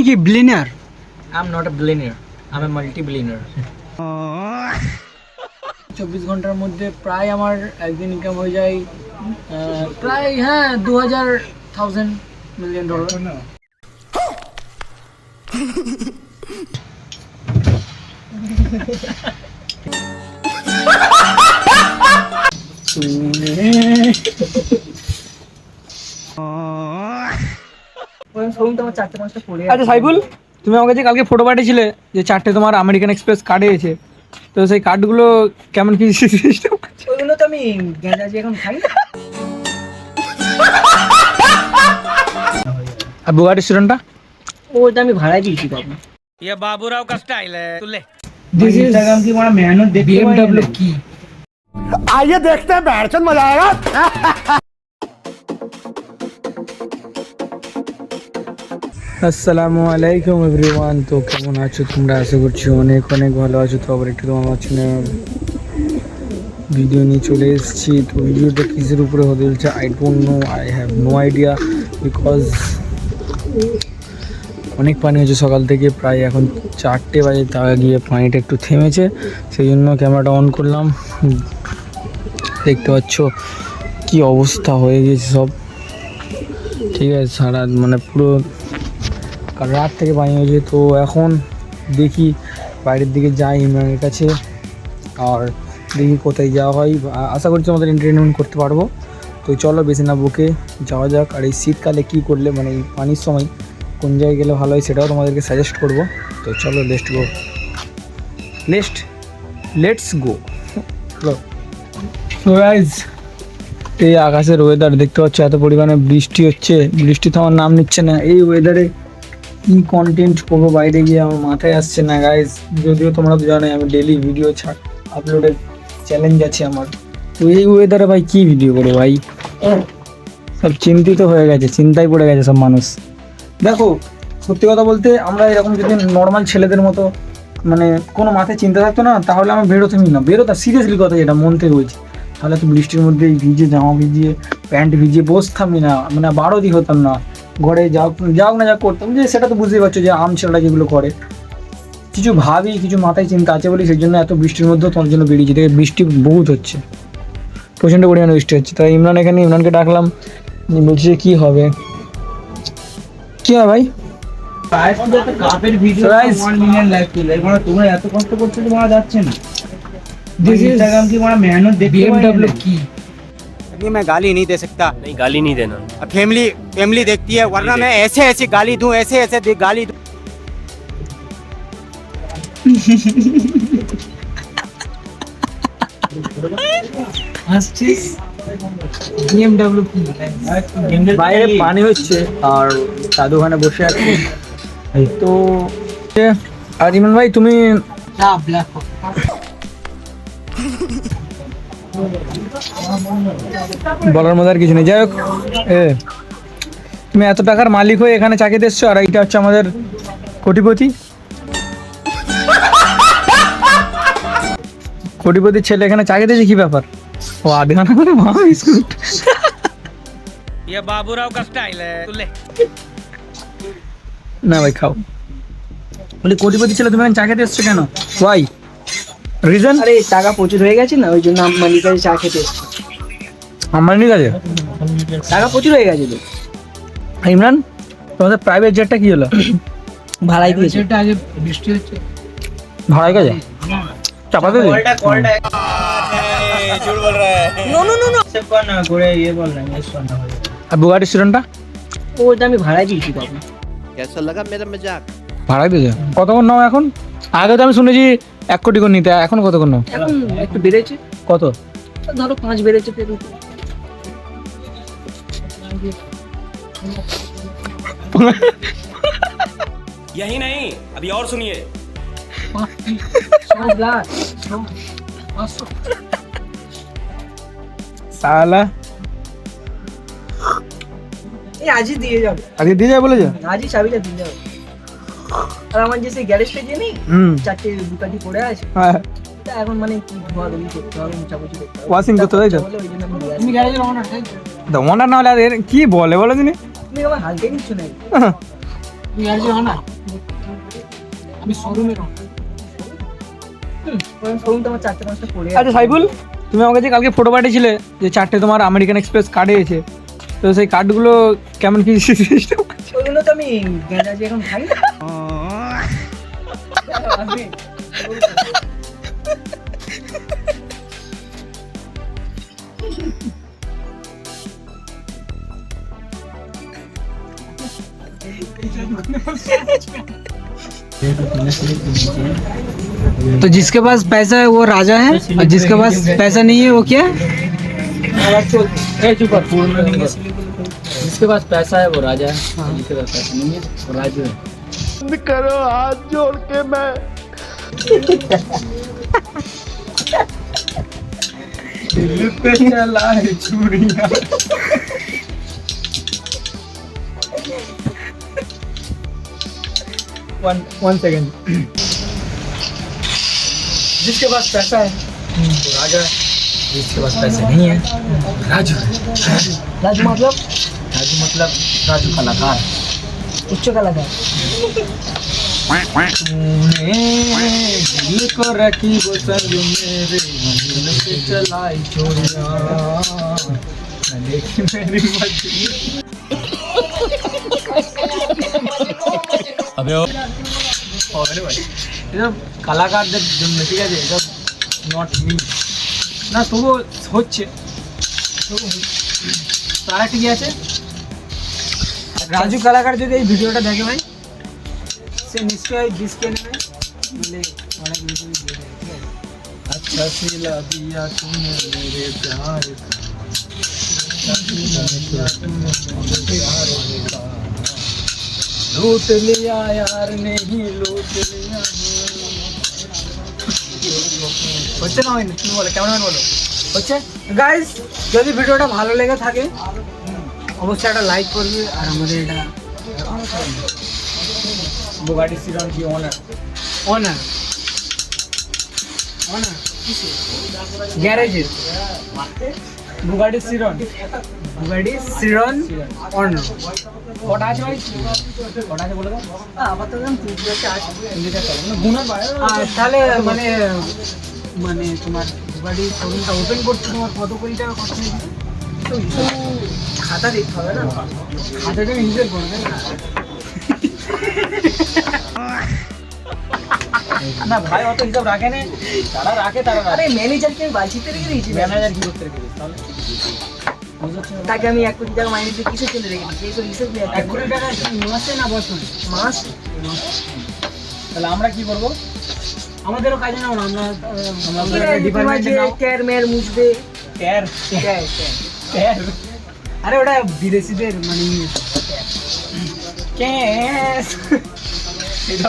কি ব্লিনার I am not a billionaire I am a multi billionaire চব্বিশ ঘণ্টার মধ্যে প্রায় আমার একদিন ইনকাম হয়ে যায় আহ, প্রায় হ্যাঁ দু হাজার থাউজেন্ড মিলিয়ন ডলার শোরুম তো আমার চারটে পাঁচটা পড়ে আচ্ছা সাইফুল তুমি আমাকে যে কালকে ফটো পাঠিয়েছিলে যে চারটে তোমার আমেরিকান এক্সপ্রেস কার্ডে এসে তো সেই কার্ডগুলো কেমন কি সিস্টেম ওইগুলো তো আমি গ্যাঁজাজি এখন খাই না আর বুগার রেস্টুরেন্টটা ওটা আমি ভাড়ায় দিয়েছি বাবু ये बाबूराव का स्टाइल है तू ले দিস ইজ কি মানে মেহনত দেখতে বিএমডব্লিউ কি आइए देखते हैं बैठचंद मजा आएगा আসসালামু আলাইকুম এভরিওয়ান। তো কেমন আছো তোমরা? আশা করছি অনেক অনেক ভালো আছো। তো আবার একটু তোমার চ্যানেলে ভিডিও নিয়ে চলে এসেছি। তো ভিডিওটা কিসের উপরে হতে চলছে? I don't know I have no idea because অনেক পানি হয়েছে সকাল থেকে, প্রায় এখন চারটে বাজে। তা গিয়ে পানিটা একটু থেমেছে সেই জন্য ক্যামেরাটা অন করলাম। দেখতে পাচ্ছ কি অবস্থা হয়ে গেছে সব। ঠিক আছে, সারা মানে পুরো কাল রাত থেকে পানি হয়েছে, তো এখন দেখি বাইরের দিকে যাই ইমরানের কাছে আর দেখি কোথায় যাওয়া হয়। আশা করছি আমাদের এন্টারটেনমেন্ট করতে পারব। তো চলো বেশি না বুকে যাওয়া যাক। আর এই শীতকালে কী করলে মানে এই পানির সময় কোন জায়গায় গেলে ভালো হয় সেটাও তোমাদেরকে সাজেস্ট করব। তো চলো least go least let's go so guys এই আকাশের ওয়েদার দেখতে পাচ্ছ, এত পরিমাণে বৃষ্টি হচ্ছে। বৃষ্টি তো আমার নাম নিচ্ছে না। এই ওয়েদারে কি কন্টেন্ট করব বাইরে গিয়ে আমার মাথায় আসছে না গাইজ যদিও তোমরা তো জানোই, আমি ডেলি ভিডিও ছাড় আপলোডের চ্যালেঞ্জ আছে আমার। তো এই ওয়েদারে ভাই কি ভিডিও করব ভাই? সব চিন্তিত হয়ে গেছে, চিন্তায় পড়ে গেছে সব মানুষ। দেখো, সত্যি কথা বলতে আমরা এরকম যদি নর্মাল ছেলেদের মতো মানে কোনো মাথায় চিন্তা থাকতো না, তাহলে আমার বেরোতামই না। বেরোতাম সিরিয়াসলি কথা যেটা, মন থেকে বলছি। তাহলে তো বৃষ্টির মধ্যে ভিজে জামা ভিজিয়ে, প্যান্ট ভিজিয়ে বসতামই না মানে বারোদি হতাম না। ঘরে যাও যাও না যা করতাম যে সেটা তো বুঝতেই পারছ যে আম ছেলেরা যেগুলো করে। কিছু ভাবি কিছু মাথায় চিন্তা আছে বলে সেই জন্য এত বৃষ্টির মধ্যেও তোমার জন্য বেরিয়েছি। দেখে বৃষ্টি বহুত হচ্ছে। প্রচণ্ড পরিমাণে বৃষ্টি হচ্ছে। তাই ইমরান এখানে ইমরানকে ডাকলাম বলছি যে কী হবে? কী হয় ভাই? ইনস্টাগ্রাম কি মানে মেহনত দেখতে কি? नहीं मैं गाली नहीं दे सकता नहीं गाली नहीं देना फैमिली फैमिली देखती है वरना मैं ऐसे ऐसे गाली दूं ऐसे ऐसे दे- गाली दूं হাসছিস বিএমডব্লিউ কি বাইরে পানি হচ্ছে আর দাদু ওখানে বসে আছে এই তো এ, আর ইমন ভাই তুমি না ব্ল্যাক বলার মধ্যে আর কিছু নেই। যাই হোক এ তুমি এত টাকার মালিক হয়ে এখানে চাকরি দিচ্ছ আর এইটা হচ্ছে আমাদের কোটিপতি। কোটিপতির ছেলে এখানে চাকরি দিয়েছে কি ব্যাপার? ও আধখানা করে মা বিস্কুট। বাবুরাও কা স্টাইল তুলে না ভাই খাও। বলি কোটিপতি ছেলে তুমি চা খেতে এসছো কেন? ভাই রিজন আরে টাকা প্রচুর হয়ে গেছে না ওই জন্য আমি চা খেতে এসছি আমার ঠিক টাকা প্রচুর হয়ে গেছে তো। ইমরান তোমাদের প্রাইভেট জেটটা কি হলো? ভাড়াই দিয়েছে। এটা আগে বৃষ্টি হচ্ছে। ভাড়াই গেছে? চাপা দে কলটা কলটা। জোর বল রে নো নো নো নো সে কোন ঘুরে ইয়ে বল না ইয়ে মিস কোন আর বুগাটি সিরনটা ও এটা আমি ভাড়াই দিয়েছি বাবু। কেসা লাগা মেরা মজাক ভাড়াই দিয়েছে। কত কোন নাও এখন? আগে তো আমি শুনেছি এক কোটি করে নিতে এখন কত কোন নাও? এখন একটু বেড়েছে। কত? ধরো পাঁচ বেড়েছে ফেরত यही नहीं अभी और सुनिए পাঁচ লাখ পাঁচশো সালা এই আজই দিয়ে যাবে আজকে দিয়ে যায় বলেছে আজই চাবিটা দিয়ে যাবে আর আমার যে সেই গ্যারেজটা যে নেই হুম চারটে দুকাটি পড়ে আছে হ্যাঁ তা এখন মানে কি ধোয়া ধুয়ি করতে হবে মোছামুছি করতে হবে Washing করতে হবে, তাই তো? বলে ওই জন্য আমি নিয়ে আসি। তুমি গ্যারেজের ওনার তাই তো? ওনার না হলে আর এর কি বলে বলো তিনি হালকে আমি শোরুমে পড়ে আচ্ছা সাইবুল তুমি আমাকে যে কালকে ফটো পাঠিয়েছিলে যে চারটে তোমার আমেরিকান এক্সপ্রেস কার্ডে এসে তো সেই কার্ডগুলো কেমন কি সিস্টেম ওইগুলো তো আমি এখন খাই तो जिसके पास पैसा है वो राजा है? और जिसके पास पैसा नहीं है वो क्या है? जिसके पास पैसा है वो राजा है। जिसके पास पैसा नहीं है वो राजू है। वन वन सेकेंड जिसके पास पैसा है वो राजा है। जिसके पास पैसे नहीं है राजू है। राजू मतलब? राजू मतलब राजू कलाकार उच्च कलाकार दिल को रखी वो संग मेरे चलाई चोरियाँ देखी मेरी আবে ভাই এসব কালাকারদের জন্য ঠিক আছে এসব নট মি না তবুও হচ্ছে তবুও হচ্ছে। তারা ঠিকই আছে রাজু কালাকার যদি এই ভিডিওটা দেখে ভাই সে নিশ্চয়ই ডিসকে নেবে বলে অনেক বেশি দিয়ে দেবে, ঠিক আছে? अच्छा सिला दिया तूने मेरे प्यार का लूट लिया यार नहीं लूट लिया হচ্ছে না হয়নি তুমি বলো কেমন বলো হচ্ছে গাইস যদি ভিডিওটা ভালো লেগে থাকে অবশ্যই একটা লাইক করবে আর আমাদের এটা বুগাটি সিরন কি অনার অনার অনার গ্যারেজের বুগাটি সিরন। বুগাটি সিরন অনার কটা আছে ভাই? কটা আছে বলে আপাতত তিনটে আছে হিন্দিটা চলে না গুণার বাইরে আর তাহলে মানে মানে তোমার বাড়ি শোরুমটা ওপেন করতে তোমার কত কোটি টাকা খরচ হয়েছে খাতা দেখতে হবে না? হাতেটা হিসেব করবে না। না ভাই অত হিসাব রাখে না। তারা রাখে তারা আরে ম্যানেজারকে আমি বালছিতে রেখে দিয়েছি। ম্যানেজার কি করতে তাহলে তাকে আমি এক কোটি টাকা মাইনে দিয়ে কিসের জন্য রেখে দিয়েছি। এই তো হিসেব নেই এক কোটি টাকা মাসে না বছরে? মাস? তাহলে আমরা কি করব? আমাদেরও কাজে নাও না আমরা আমরা ডিপার্টমেন্টে নাও। ট্যার মেয়ার মুছবে। ট্যার ট্যার আরে ওটা বিদেশিদের মানে ইংলিশ। এটা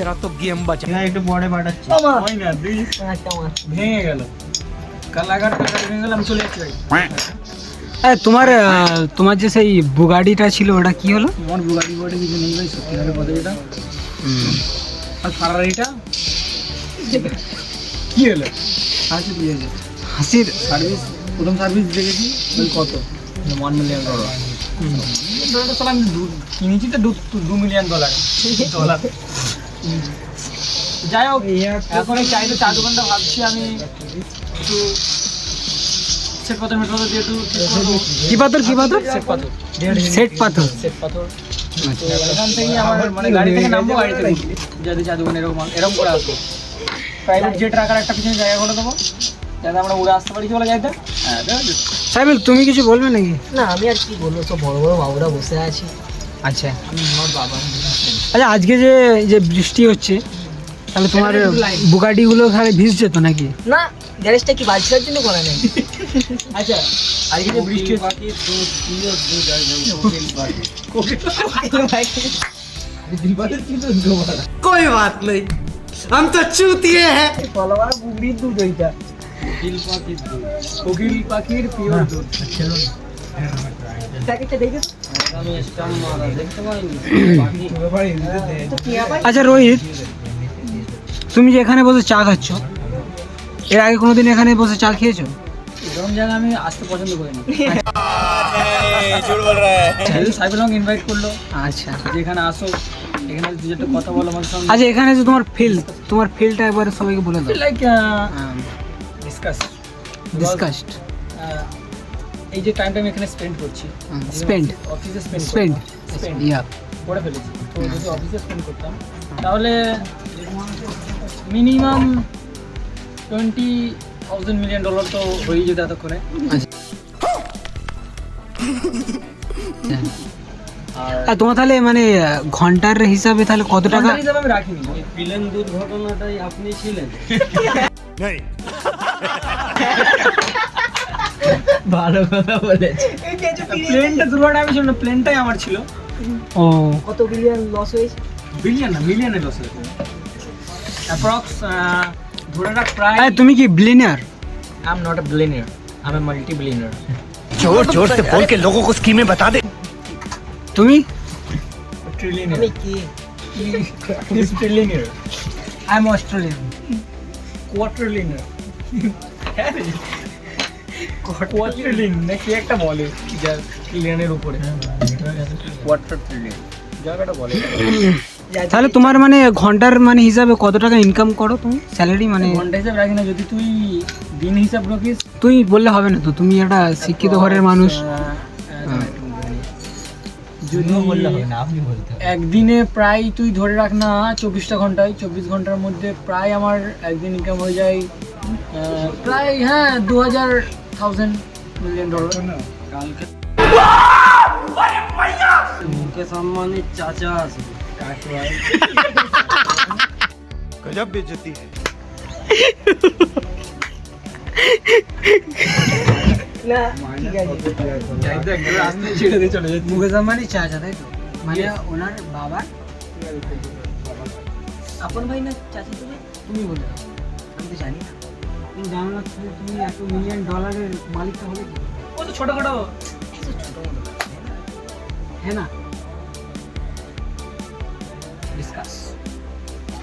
এরা তো গেম বাজে? না একটু পরে পাঠাচ্ছি। হয় না দুই একটা মাছ ভেঙে গেল। কালাগার কালাগার ভেঙে আমি চলে যাচ্ছি আরে তোমার তোমার যে সেই বুগাডিটা ছিল ওটা কি হলো? আমার বুগাডি বটে কিছু নেই ভাই সত্যি করে কথা এটা আর ফারারিটা কি হলো? হাসি দিয়ে হাসির? সার্ভিস প্রথম সার্ভিস দেখেছি কত? ওয়ান মিলিয়ন ডলার ডলারটা সালা আমি কিনেছি তো দু- মিলিয়ন ডলার ডলার যাই হোক এখন এই চাইলে চা দোকানটা ভাবছি আমি একটু সেট পাথর মেট পাথর দিয়ে একটু কি পাথর কি পাথর? সেট পাথর। সেট পাথর। সেট পাথর। এখান থেকে আমার মানে গাড়ি থেকে নামবো গাড়ি থেকে চা দোকান এরকম এরকম করে আসব। প্রাইভেট জেট রাখার একটা পিছনে জায়গা করে দেবো। যাতে আমরা উড়ে আসতে পারি। কি বলে যাইতে হ্যাঁ সাইবেল তুমি কিছু বলবে নাকি না আমি আর কি বলবো সব বড় বড় বাবুরা বসে আছে আচ্ছা আমি আমার বাবা আচ্ছা আজকে যে যে বৃষ্টি হচ্ছে তাহলে তোমার বুগাটি গুলো তাহলে ভিজছে তো নাকি না গ্যারেজটা কি বালছিটার জন্য করা নেই আচ্ছা আজকে যে বৃষ্টি হচ্ছে कोई बात नहीं हम तो चूतिए हैं ফলোয়ার বুগড়ির দুধ ওইটা কোকিল পাখির পিওর দুধ। আচ্ছা রোহিত তুমি যে এখানে বসে চা খাচ্ছ এর আগে কোনোদিন এখানে বসে চা খেয়েছো? এরকম জায়গা আমি আসতে পছন্দ করি না। সাইবেলং ইনভাইট করল। আচ্ছা। যেখানে আসো এখানে কথা বলো আমার সঙ্গে। আচ্ছা এখানে যে তোমার ফিল তোমার ফিলটা একবার সবাইকে বলে দাও। লাইক ডিসকাস ডিসকাসড এই যে টাইমটা আমি এখানে স্পেন্ড করছি স্পেন্ড অফিসে স্পেন্ড স্পেন্ড স্পেন্ড ইয়া করে ফেলেছি। তো যদি অফিসে স্পেন্ড করতাম তাহলে minimum twenty thousand million dollar তো হয়েই যেত এতক্ষণে। আর তোমার তাহলে মানে ঘণ্টার হিসাবে তাহলে কত টাকা? হিসাবে আমি রাখিনি। বিলেন দুর্ঘটনাটাই আপনি ছিলেন। ভালো কথা বলেছে। প্লেনটা দুর্ঘটনা আমি প্লেনটাই আমার ছিল। ও। কত বিলিয়ন লস হয়েছে? বিলিয়ন না মিলিয়নে লস হয়েছে। অ্যাপ্রক্স ধরে রাখ প্রায় তুমি কি billionaire I am not a billionaire I am multi billionaire জোর জোর সে বল কে লোগো কো স্কিমে বাতা দে তুমি? ট্রিলিয়নার আমি কি? Trillionaire I am Australian quadrillionaire quadrillion না কি একটা বলে যা ট্রিলিয়নের উপরে। কোয়ার্টার জায়গাটা বলে। তাহলে তোমার মানে ঘণ্টার মানে হিসাবে কত টাকা ইনকাম করো তুমি? স্যালারি মানে ঘণ্টা হিসাব রাখি না যদি তুই দিন হিসাব রাখিস তুই বললে হবে না তো তুমি একটা শিক্ষিত ঘরের মানুষ। যদি একদিনে প্রায় তুই ধরে রাখ না চব্বিশটা ঘন্টায় চব্বিশ ঘণ্টার মধ্যে প্রায় আমার একদিন ইনকাম হয়ে যায় প্রায় হ্যাঁ দু হাজার থাউজেন্ড মিলিয়ন ডলার মুখে সম্মানের চাচা আছে गजब बेइज्जती है ছেড়ে দিয়ে চলে যাচ্ছে মুকেশ আম্বানি চাচা তাই তো মানে ওনার বাবার আপন ভাই না চাচা তুমি তুমি বলে দাও আমি তো জানি না তুমি জানো না তুমি তুমি এত মিলিয়ন ডলারের মালিকটা হবে ও তো ছোটখাটো হ্যাঁ না? ডিসকাস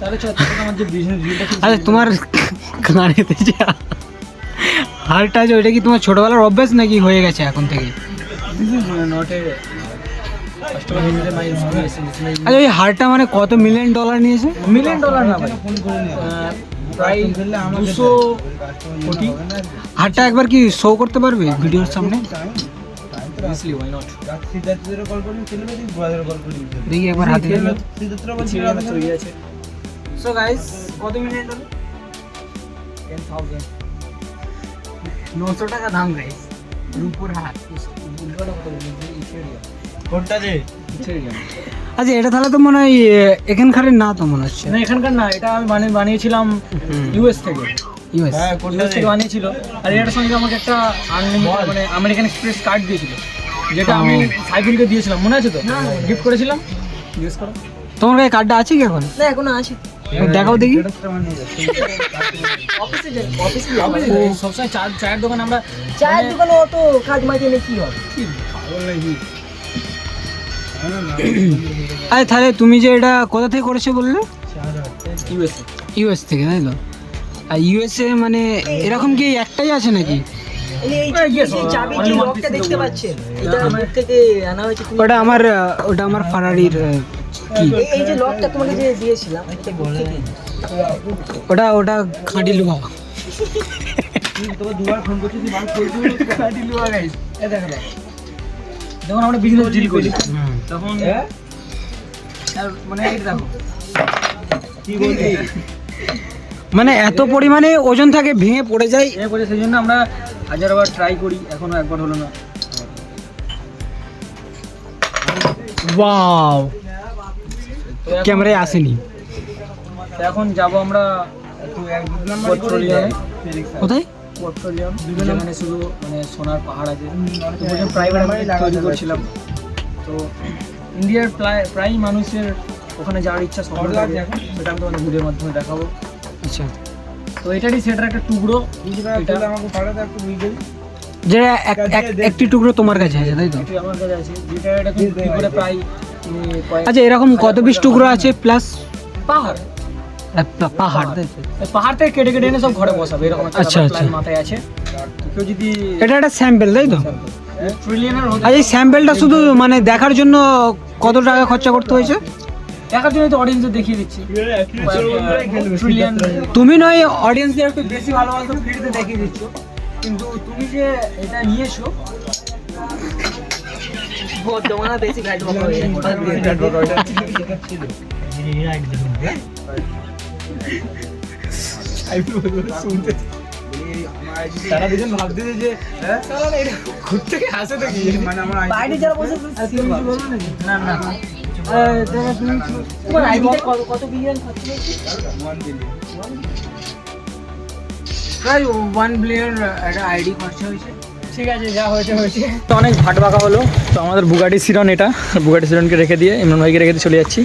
তাহলে চল তোকে যে বিজনেস ডিলটা আচ্ছা তোমার গানেতে যে। হারটা আছে ওইটা কি তোমার ছোটবেলার অভ্যাস নাকি হয়ে গেছে এখন থেকে? আচ্ছা ওই হারটা মানে কত মিলিয়ন ডলার নিয়েছে? মিলিয়ন ডলার না ভাই। প্রায় দুশো কোটি। হারটা একবার কি শো করতে পারবে ভিডিওর সামনে? দেখি একবার হাতে সো গাইস কত টেন থাউজেন্ড নশো টাকা দাম গাইস রূপুর আচ্ছা এটা তাহলে তো মনে হয় এখানকার না তো মনে হচ্ছে। না এখানকার না এটা আমি মানে বানিয়েছিলাম ইউএস থেকে। ইউএস। ইউএস থেকে বানিয়েছিল। আর এটার সঙ্গে আমাকে একটা আনলিমিটেড মানে আমেরিকান এক্সপ্রেস কার্ড দিয়েছিল যেটা আমি সাইকেলকে দিয়েছিলাম। মনে আছে তো? গিফট করেছিলাম? জিজ্ঞেস করো। তোমার কাছে কার্ডটা আছে কি এখন? না এখনও আছে। দেখাও দেখি। অফিসে যাই অফিসে ও সবসময় চায়ের দোকান আমরা চায়ের দোকানে অত কাজ মাঝে নেই কি হবে? আরে তাহলে তুমি যে এটা কোথা থেকে করেছ বললে? ইউএসএ ইউএস থেকে তাই তো? আর ইউএসএ মানে এরকম কি একটাই আছে নাকি? ওটা আমার ওটা আমার ফারারির কি? এই- এই যে লকটা তোমাকে যে দিয়েছিলাম এটা কোথা থেকে? ওটা ওটা খাঁটি লোহা যখন আমরা বিজনেস ডিল করি তখন আর মানে এই দেখো। মানে এত পরিমাণে ওজন থাকে ভেঙে পড়ে যায়। এ করে সেই জন্য আমরা হাজারবার ট্রাই করি এখনও একবার হলো না। ওয়াও ক্যামেরায় আসেনি। এখন যাব আমরা কোথায়? পেট্রোলিয়াম যেখানে শুধু মানে সোনার পাহাড় আছে। তো প্রাইভেট তৈরি করছিলাম। তো ইন্ডিয়ার প্রায় প্রায় মানুষের ওখানে যাওয়ার ইচ্ছা থাকে সেটা আমি তোমাদের ভিডিওর মাধ্যমে দেখাবো। আচ্ছা। তো এটারই সেটার একটা টুকরো। যেটা এক- এক- একটি টুকরো তোমার কাছে আছে তাই তো? আমার কাছে আছে। যেটা এটা প্রায় আচ্ছা এরকম কত পিস টুকরো আছে প্লাস পাহাড়? পাহাড়? এই পাহাড় থেকে কেটে কেটে এনে সব ঘরে বসাবে এরকম আচ্ছা, আচ্ছা। মাথায় আছে। কেউ যদি এটা একটা স্যাম্পেল তাই তো? ট্রিলিয়নের হতে আচ্ছা এই স্যাম্পেলটা শুধু মানে দেখার জন্য কত টাকা খরচা করতে হয়েছে? দেখার জন্য তো অডিয়েন্সে দেখিয়ে দিচ্ছি। তুমি নয় অডিয়েন্সদের একটু বেশি ভালোবাসো দেখিয়ে দিচ্ছ। কিন্তু তুমি যে এটা নিয়েছো তোমার বেশি গাইড তারা দুজন ভাবতে যে হ্যাঁ? ঘুরতে আসে তো কি মানে আমার বাইরে যারা বসে না না কত কত বিলিয়ন খরচ প্রায় ওয়ান বিলিয়ন একটা আইডি খরচা হয়েছে। ঠিক আছে যা হয়েছে হয়েছে। তো অনেক ভাট বাঁকা হলো। তো আমাদের বুগাটি সিরন এটা। বুগাটি সিরনকে রেখে দিয়ে ইমরান ভাইকে রেখে দিয়ে চলে যাচ্ছি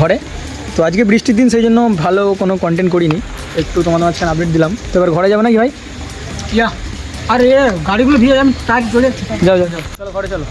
ঘরে। তো আজকে বৃষ্টির দিন সেই জন্য ভালো কোনো কন্টেন্ট করিনি। একটু তোমাদের মাঝখানে আপডেট দিলাম। তো এবার ঘরে যাবে নাকি ভাই? ইয়া এ গাড়িগুলো ভিড় আমি চলে যাও যাও যাও। চলো ঘরে চলো।